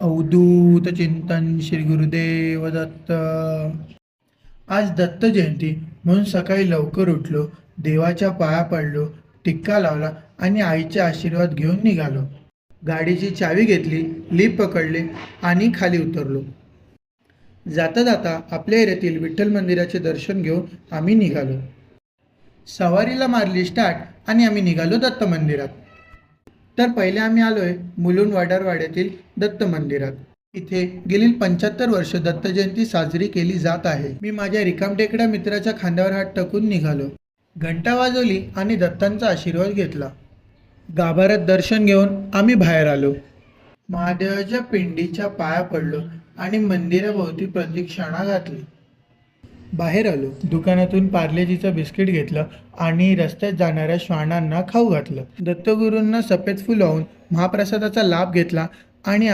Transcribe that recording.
अवधूत चिंतन श्री गुरुदेव दत्त. आज दत्त जयंती म्हणून सकाळी लवकर उठलो देवाच्या पाया पडलो टिक्का लावला आणि आईचे आशीर्वाद घेऊन निघालो. गाडीची चावी घेतली लिप पकडले आणि खाली उतरलो. जाता जाता आपल्या एरियातील विठ्ठल मंदिराचे दर्शन घेऊन आम्ही निघालो. सवारीला मारली स्टार्ट आणि आम्ही निघालो दत्त मंदिरात. तर पहिले आम्ही आलोय मुलुंड वाडारवाड्यातील दत्त मंदिरात. इथे गेली पंच्याहत्तर वर्ष दत्त जयंती साजरी केली जात आहे. मी माझ्या रिकामटेकड्या मित्राच्या खांद्यावर हात टाकून निघालो. घंटा वाजवली आणि दत्तांचा आशीर्वाद घेतला. गाभाऱ्यात दर्शन घेऊन आम्ही बाहेर आलो. महादेवाच्या पिंडीच्या पाया पडलो आणि मंदिराभोवती प्रदक्षिणा घातली. बाहेर आलो. दुकानातून पार्लेजीचं बिस्किट घेतलं आणि रस्त्यात जाणाऱ्या श्वानांना खाऊ घातलं. दत्तगुरूंना सफेद फुल लावून महाप्रसादाचा लाभ घेतला आणि